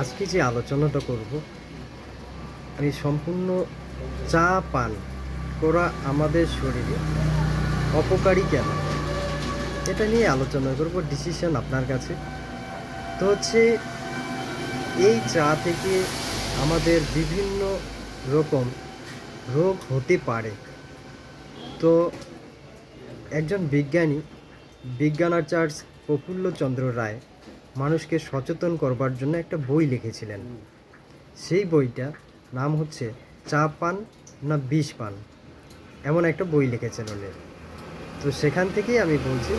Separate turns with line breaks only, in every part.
আজকে যে আলোচনাটা করব, আমি সম্পূর্ণ চা পান করা আমাদের শরীরে অপকারী কেন? এটা নিয়ে আলোচনা করব ডিসিশন আপনার কাছে। তো হচ্ছে, এই চা থেকে আমাদের বিভিন্ন রকম রোগ হতে পারে। তো একজন বিজ্ঞানী, বিজ্ঞানাচার্য প্রফুল্লচন্দ্র রায় মানুষকে সচেতন করবার জন্য একটা বই লিখেছিলেন। সেই বইটা নাম হচ্ছে চা পান না বিষ পান। এমন একটা বই লিখেছেন উনি। তো সেখান থেকেই আমি বলছি,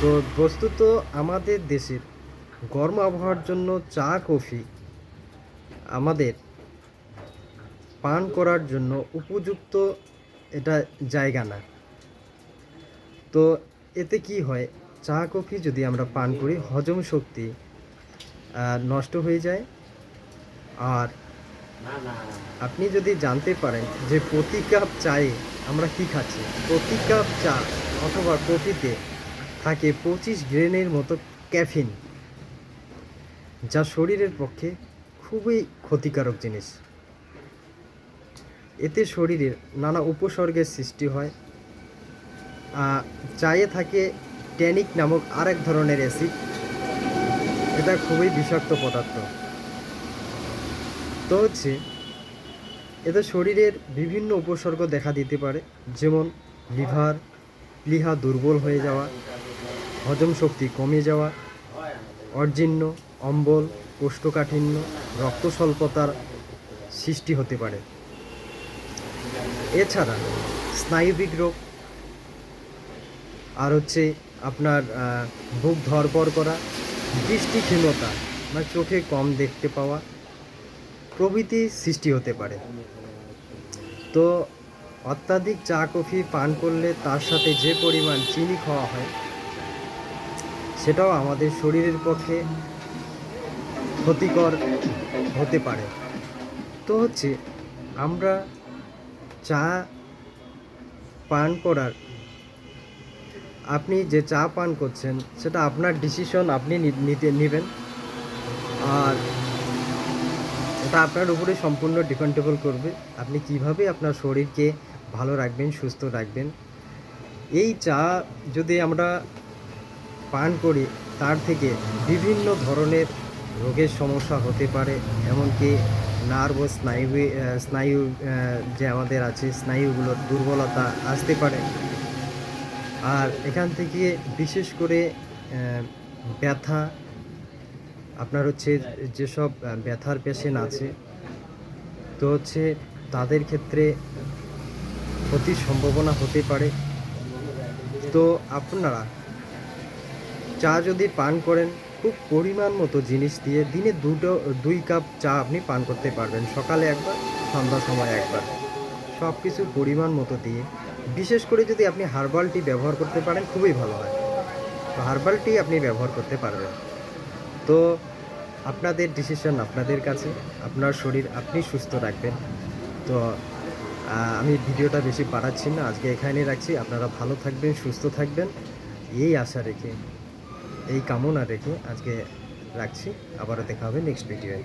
তো বস্তুত আমাদের দেশের গরম আবহাওয়ার জন্য চা, কফি আমাদের পান করার জন্য উপযুক্ত এটা জায়গা না। তো এতে কি হয়? চা কফি যদি আমরা পান করি, হজম শক্তি নষ্ট হয়ে যায়। আর আপনি যদি জানতে পারেন যে প্রতি কাপ চায়ে আমরা কি খাচ্ছি, প্রতি কাপ চা অথবা কফিতে থাকে পঁচিশ গ্রেনের মতো ক্যাফিন, যা শরীরের পক্ষে খুবই ক্ষতিকারক জিনিস। এতে শরীরের নানা উপসর্গের সৃষ্টি হয়। চায়ে থাকে ট্যানিক নামক আরেক ধরনের অ্যাসিড। এটা খুবই বিষাক্ত পদার্থ। তো হচ্ছে, এতে শরীরের বিভিন্ন উপসর্গ দেখা দিতে পারে, যেমন লিভার প্লিহা দুর্বল হয়ে যাওয়া, হজম শক্তি কমে যাওয়া অর্জিন্য অম্বল, কোষ্ঠকাঠিন্য রক্ত স্বল্পতার সৃষ্টি হতে পারে। এছাড়া স্নায়ুবিক রোগ, আর হচ্ছে আপনার বুক ধরপর করা, দৃষ্টিহীনতা মানে চোখে কম দেখতে পাওয়া, প্রভৃতি সৃষ্টি হতে পারে। তো অত্যাধিক চা, কফি, পান করলে তার সাথে যে পরিমাণ চিনি খাওয়া হয়, সেটাও আমাদের শরীরের পক্ষে ক্ষতিকর হতে পারে। তো হচ্ছে, আমরা চা, পান করার আপনি যে চা পান করছেন, সেটা আপনার ডিসিশন আপনি নিতে, নেবেন। আর এটা আপনার উপরে সম্পূর্ণ ডিপেন্ডেবল করবে। আপনি কীভাবে আপনার শরীরকে ভালো রাখবেন, সুস্থ রাখবেন, এই চা যদি আমরা পান করি, তার থেকে বিভিন্ন ধরনের রোগের সমস্যা হতে পারে, এমনকি নার্ভ ও স্নায়ু স্নায়ু যে আমাদের আছে, স্নায়ুগুলোর দুর্বলতা আসতে পারে। আর এখান থেকে বিশেষ করে ব্যথা, আপনার হচ্ছে যেসব ব্যথার পেশেন্ট আছে, তো হচ্ছে তাদের ক্ষেত্রে ক্ষতির সম্ভাবনা হতে পারে। তো আপনারা চা যদি পান করেন, খুব পরিমাণ মতো জিনিস দিয়ে দিনে দুটো, দুই কাপ চা আপনি পান করতে পারবেন। সকালে একবার, সন্ধ্যার সময় একবার। সব কিছু পরিমাণ মতো দিয়ে। বিশেষ করে যদি আপনি হার্বাল টি ব্যবহার করতে পারেন, খুবই ভালো হয়। তো হার্বাল টি আপনি ব্যবহার করতে পারবেন। তো আপনাদের ডিসিশন আপনাদের কাছে, আপনার শরীর আপনি সুস্থ রাখবেন। তো আমি ভিডিওটা বেশি বাড়াচ্ছি না, আজকে এখানেই রাখছি। আপনারা ভালো থাকবেন, সুস্থ থাকবেন। এই আশা রেখে, এই কামনা রেখে আজকে রাখছি। আবারও দেখা হবে নেক্সট ভিডিওয়ে